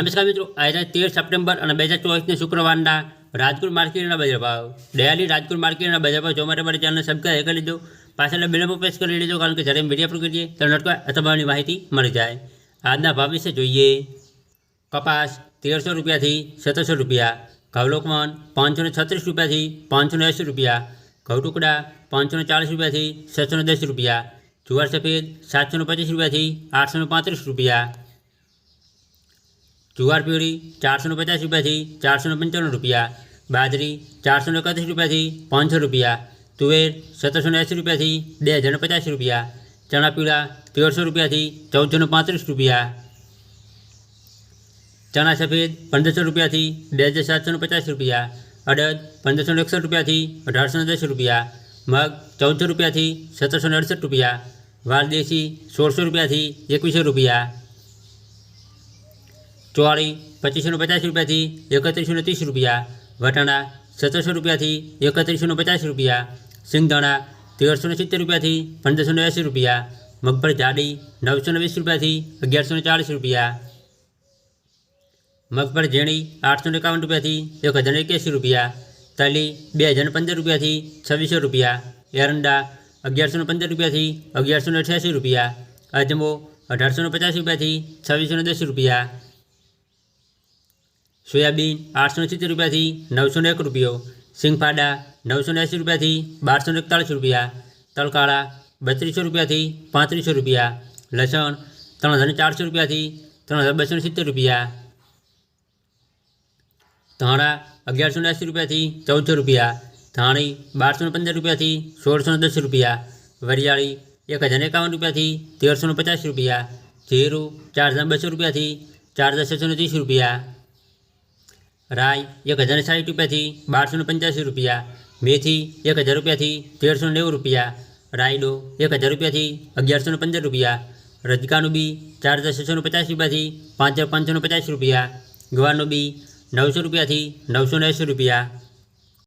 નમસ્કાર મિત્રો આજે તેર સપ્ટેમ્બર અને બે હજાર ચોવીસને શુક્રવારના રાજકોટ માર્કેટના બજાર ભાવ ડેલી રાજકોટ માર્કેટના બજાર ભાવ જોવા માટે મારી ચેનલ સબસ્ક્રાઈબ કરી લીધો પાછળ બેલ પર પ્રેસ કરી લીધો કારણ કે જ્યારે વિડીયો અપલોડ કરીએ ત્યારે નોટકા અથવાની માહિતી મળી જાય આજના ભાવ વિશે જોઈએ કપાસ તેરસો રૂપિયાથી સત્તરસો રૂપિયા ઘઉં લોકમન પાંચસો ને છત્રીસ રૂપિયાથી પાંચસો ને એંસી રૂપિયા ઘઉં ટુકડા પાંચસો ને ચાલીસ રૂપિયાથી છસો ને દસ રૂપિયા જુવાર સફેદ સાતસો ને પચીસ રૂપિયાથી આઠસો ને પાંત્રીસ રૂપિયા જુવાર પીળી ચારસો ને પચાસ રૂપિયાથી ચારસો ને પંચાણું રૂપિયા બાજરી ચારસો ને એકત્રીસ રૂપિયાથી પાંચસો રૂપિયા તુવેર સત્તરસો ને એંસી રૂપિયાથી બે હજાર ને પચાસ રૂપિયા ચણા પીળા તેરસો રૂપિયાથી ચૌદસો ને પાંત્રીસ રૂપિયા ચણા સફેદ પંદરસો રૂપિયાથી બે હજાર સાતસો ને પચાસ રૂપિયા અડદ પંદરસો ને એકસઠ રૂપિયાથી અઢારસો ને દસ રૂપિયા મગ ચૌદસો રૂપિયાથી સત્તરસો ને અડસઠ રૂપિયા વાલ દેશી સોળસો રૂપિયાથી એકવીસો રૂપિયા ચોવાળી પચીસો ને પચાસ રૂપિયાથી એકત્રીસો ને ત્રીસ રૂપિયા વટાણા સત્તરસો રૂપિયાથી એકત્રીસો ને પચાસ રૂપિયા સિંગદાણા તેરસો ને સિત્તેર રૂપિયાથી પંદરસો ને એંસી રૂપિયા મગફળી જાડી નવસો ને વીસ રૂપિયાથી અગિયારસો ને ચાળીસ રૂપિયા મગફળી ઝીણી આઠસો ને એકાવન રૂપિયાથી એક હજાર ને એક્યાસી રૂપિયા તલી બે હજાર ને પંદર રૂપિયાથી છવ્વીસો રૂપિયા એરંડા અગિયારસો ને પંદર રૂપિયાથી અગિયારસો ને અઠ્યાસી રૂપિયા અજમો અઢારસો ને પચાસ રૂપિયાથી છવ્વીસો ને દસ રૂપિયા સોયાબીન આઠસો સિત્તેર રૂપિયાથી નવસો એક રૂપિયો, સિંગફાડા નવસો ને એંસી રૂપિયાથી બારસો એકતાળીસ રૂપિયા તલકાળા બત્રીસો રૂપિયાથી પાંત્રીસો રૂપિયા, લસણ ત્રણ હજાર ચારસો રૂપિયાથી ત્રણ હજાર બસો સિત્તેર રૂપિયા, ધાણા અગિયારસો એંસી રૂપિયાથી ચૌદસો રૂપિયા, ધાણી બારસો પંદર રૂપિયાથી સોળસો દસ રૂપિયા, વરિયાળી એક હજાર એકાવન રૂપિયાથી તેરસો પચાસ રૂપિયા, જીરું ચાર હજાર બસો રૂપિયાથી ચાર હજાર છસો ને ત્રીસ રૂપિયા રાઈ એક હજાર સાઠ રૂપિયાથી બારસો પંચ્યાસી રૂપિયા, મેથી એક હજાર રૂપિયાથી તેરસો નેવું રૂપિયા, રાયડો એક હજાર રૂપિયાથી અગિયારસો પંદર રૂપિયા, રજકાનું બી ચાર હજાર છસો પચાસ રૂપિયાથી પાંચ હજાર પાંચસો પચાસ રૂપિયા, ગવારનું બી નવસો રૂપિયાથી નવસો ને એંસી રૂપિયા